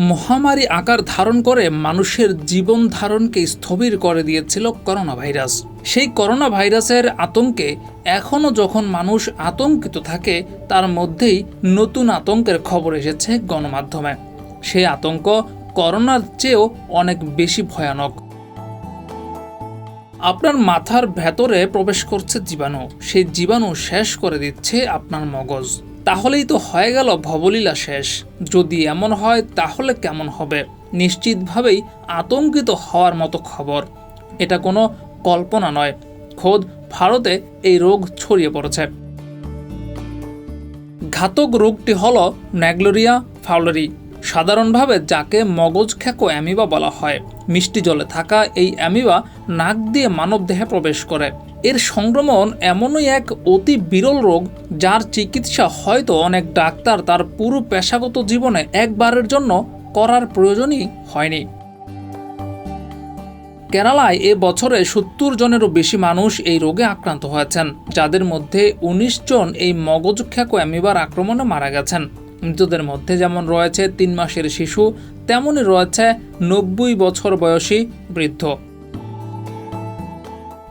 মহামারী আকার ধারণ করে মানুষের জীবন ধারণকে স্থবির করে দিয়েছিল করোনা ভাইরাস সেই করোনা ভাইরাসের আতঙ্কে এখনও যখন মানুষ আতঙ্কিত থাকে, তার মধ্যেই নতুন আতঙ্কের খবর এসেছে গণমাধ্যমে। সেই আতঙ্ক করোনার চেয়েও অনেক বেশি ভয়ানক। আপনার মাথার ভেতরে প্রবেশ করছে জীবাণু। সেই জীবাণু শেষ করে দিচ্ছে আপনার মগজ। তাহলেই তো হয়ে গেল ভবলীলা শেষ। যদি এমন হয়, তাহলে কেমন হবে? নিশ্চিতভাবেই আতঙ্কিত হওয়ার মতো খবর। এটা কোনো কল্পনা নয়। খোদ ভারতে এই রোগ ছড়িয়ে পড়েছে। ঘাতক রোগটি হল ন্যাগলোরিয়া ফাউলারি। সাধারণভাবে যাকে মগজ খ্যাকো অ্যামিবা বলা হয়। মিষ্টি জলে থাকা এই অ্যামিবা নাক দিয়ে মানবদেহে প্রবেশ করে। এর সংক্রমণ এমনই এক অতি বিরল রোগ যার চিকিৎসা হয়তো অনেক ডাক্তার তার পুরো পেশাগত জীবনে একবারের জন্য করার প্রয়োজনই হয়নি। কেরালায় এ বছরে সত্তর জনেরও বেশি মানুষ এই রোগে আক্রান্ত হয়েছেন, যাদের মধ্যে উনিশ জন এই মগজ খ্যাকো অ্যামিবার আক্রমণে মারা গেছেন। মৃতদের মধ্যে যেমন রয়েছে তিন মাসের শিশু, তেমনই রয়েছে নব্বই বছর বয়সী বৃদ্ধ।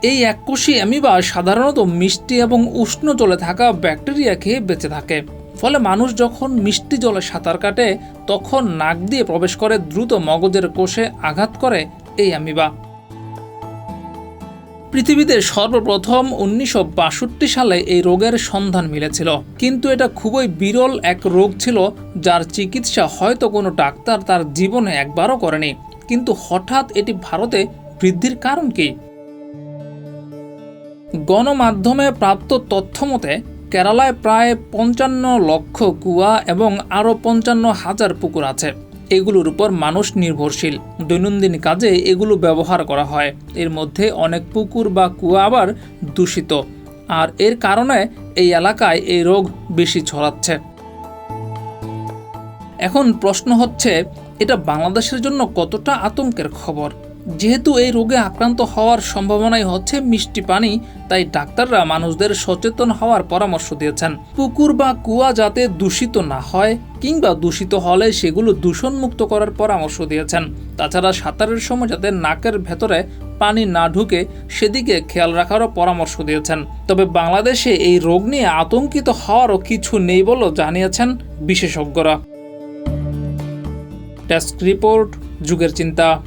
এই এককোষী অ্যামিবা সাধারণত মিষ্টি এবং উষ্ণ জলে থাকা ব্যাকটেরিয়া খেয়ে বেঁচে থাকে। ফলে মানুষ যখন মিষ্টি জলে সাঁতার কাটে, তখন নাক দিয়ে প্রবেশ করে দ্রুত মগজের কোষে আঘাত করে এই অ্যামিবা। পৃথিবীতে সর্বপ্রথম উনিশশো বাষট্টি সালে এই রোগের সন্ধান মিলেছিল। কিন্তু এটা খুবই বিরল এক রোগ ছিল, যার চিকিৎসা হয়তো কোনো ডাক্তার তার জীবনে একবারও করেনি। কিন্তু হঠাৎ এটি ভারতে বৃদ্ধির কারণ কি? গণমাধ্যমে প্রাপ্ত তথ্য মতে কেরালায় প্রায় পঞ্চান্ন লক্ষ কুয়া এবং আরও পঞ্চান্ন হাজার পুকুর আছে। এগুলোর উপর মানুষ নির্ভরশীল। দৈনন্দিন কাজে এগুলো ব্যবহার করা হয়। এর মধ্যে অনেক পুকুর বা কুয়া আবার দূষিত। আর এর কারণে এই এলাকায় এই রোগ বেশি ছড়াচ্ছে। এখন প্রশ্ন হচ্ছে, এটা বাংলাদেশের জন্য কতটা আতঙ্কের খবর? যেহেতু এই রোগে আক্রান্ত হওয়ার সম্ভাবনাই হচ্ছে মিষ্টি পানি, তাই ডাক্তাররা মানুষদের সচেতন হওয়ার পরামর্শ দিয়েছেন। পুকুর বা কুয়া যাতে দূষিত না হয় কিংবা দূষিত হলে সেগুলো দূষণমুক্ত করার পরামর্শ দিয়েছেন। তাছাড়া সাঁতারের সময় যাতে নাকের ভেতরে পানি না ঢুকে, সেদিকে খেয়াল রাখারও পরামর্শ দিয়েছেন। তবে বাংলাদেশে এই রোগ নিয়ে আতঙ্কিত হওয়ারও কিছু নেই বলেও জানিয়েছেন বিশেষজ্ঞরা। ডেস্ক রিপোর্ট, যুগের চিন্তা।